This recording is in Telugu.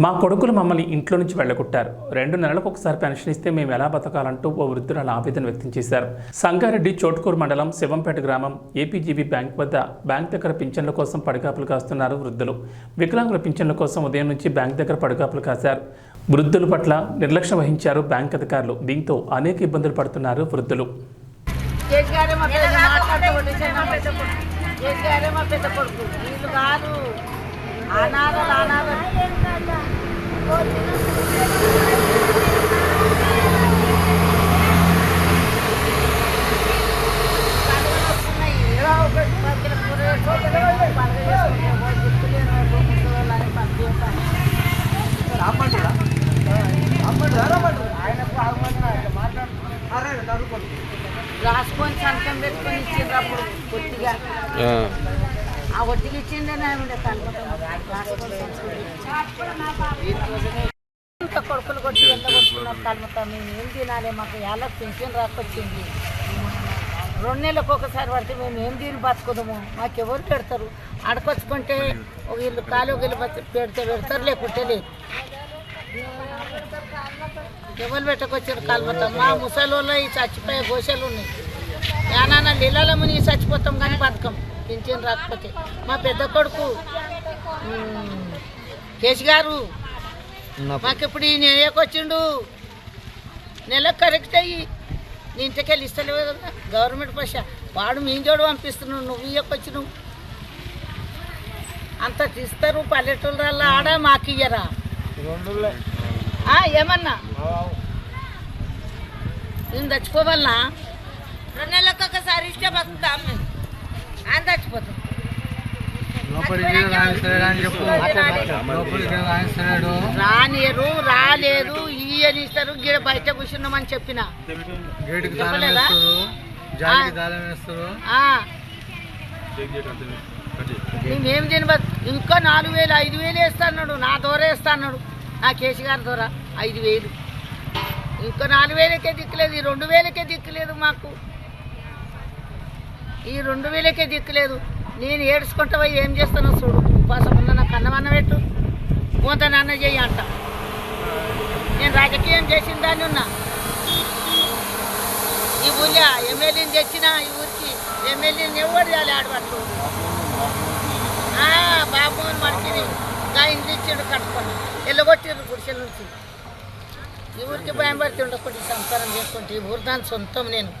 మా కొడుకులు మమ్మల్ని ఇంట్లో నుంచి వెళ్ళగొట్టారు. రెండు నెలలకు ఒకసారి పెన్షన్ ఇస్తే మేము ఎలా బతకాలంటూ ఓ వృద్ధురాలు ఆవేదన వ్యక్తం చేశారు. సంగారెడ్డి చోట్కూరు మండలం శివంపేట గ్రామం ఏపీజీబీ బ్యాంక్ వద్ద బ్యాంక్ దగ్గర పింఛన్ల కోసం పడిగాపులు కాస్తున్నారు వృద్ధులు. వికలాంగుల పింఛన్ల కోసం ఉదయం నుంచి బ్యాంక్ దగ్గర పడిగాపులు కాశారు. వృద్ధుల పట్ల నిర్లక్ష్యం వహించారు బ్యాంక్ అధికారులు. దీంతో అనేక ఇబ్బందులు పడుతున్నారు వృద్ధులు. అనాథలు. రాసుకొని సంతకం పెట్టుకొని ఇచ్చిండ్రు అప్పుడు కొద్దిగా ఆ ఒట్టిగా ఇచ్చిండే ఉండే కొడుకులు కొట్టి ఎంత కొట్టుకున్నాం కలుపుతాం మేము ఏం తినాలి? మాకు ఎలా పెన్షన్ రాకొచ్చింది. రెండు నెలలకు ఒకసారి పడితే మేము ఏం తిని బతుకుదాము? మాకు ఎవరు పెడతారు? అడకొచ్చుకుంటే ఒక ఇల్లు ఖాళీ ఒక ఇల్లు పెడితే పెడతారు లేకుంటే లేదు. ఎవరు పెట్టకొచ్చారు కలుపుతాం మా ముసలి ఈ చచ్చిపోయే గోషలు ఉన్నాయి. యానాన్న నీళ్ళలో మునిగి చచ్చిపోతాం కానీ బతకం. పింఛన్ రాకపోతే మా పెద్ద కొడుకు కేసు గారు మాకు ఇప్పుడు ఈ నెలకొచ్చిండు నెలకు కరెక్ట్ అయ్యి నీ ఇంటికి వెళ్ళి ఇస్తలేవు కదా. గవర్నమెంట్ పైస. వాడు మీ జోడు పంపిస్తున్నావు నువ్వు ఇయ్యకొచ్చినావు అంత తీస్తారు పల్లెటూళ్ళ ఆడ మాకు ఇయ్యరా. ఏమన్నా? నేను చచ్చిపోవాలనా? రెండు నెలలకు ఒకసారి ఇస్తే బతుకుతాం మేము. ఆయన చచ్చిపోతాం. రానియరు రాలేదు ఇయ్యని ఇస్తారు గిడ బయట కూర్చున్నామని చెప్పిన. మేమేం తిని ఇంకా నాలుగు వేలు ఐదు వేలు వేస్తాడు నా దూర వేస్తాడు నా కేసు గారి దూర ఐదు వేలు. ఇంకా నాలుగు వేలకే దిక్కులేదు ఈ రెండు వేలకే దిక్కులేదు మాకు. ఈ రెండు వేలకే దిక్కులేదు. నేను ఏడుచుకుంటావా పోయి ఏం చేస్తానో చూడు. ఉపాసం ఉన్న నాకు అన్నమన్న పెట్టు. పోత నాన్న చెయ్యి అంట. నేను రాజకీయం చేసిన దాన్ని ఉన్నా. ఈ ఊళ్ళ ఎమ్మెల్యేని తెచ్చిన ఈ ఊరికి ఎమ్మెల్యేని ఎవరు చేయాలి ఆడపట్టు బాబు మడికిని గా ఇంటి ఇచ్చిండు కట్టుకొని. ఎల్లగొట్టిండ్రు గుడిసెల నుంచి. ఈ ఊరికి భయం పడుతుండే ఒకటి సంసారం చేసుకుంటే ఈ ఊరు దాని సొంతం నేను.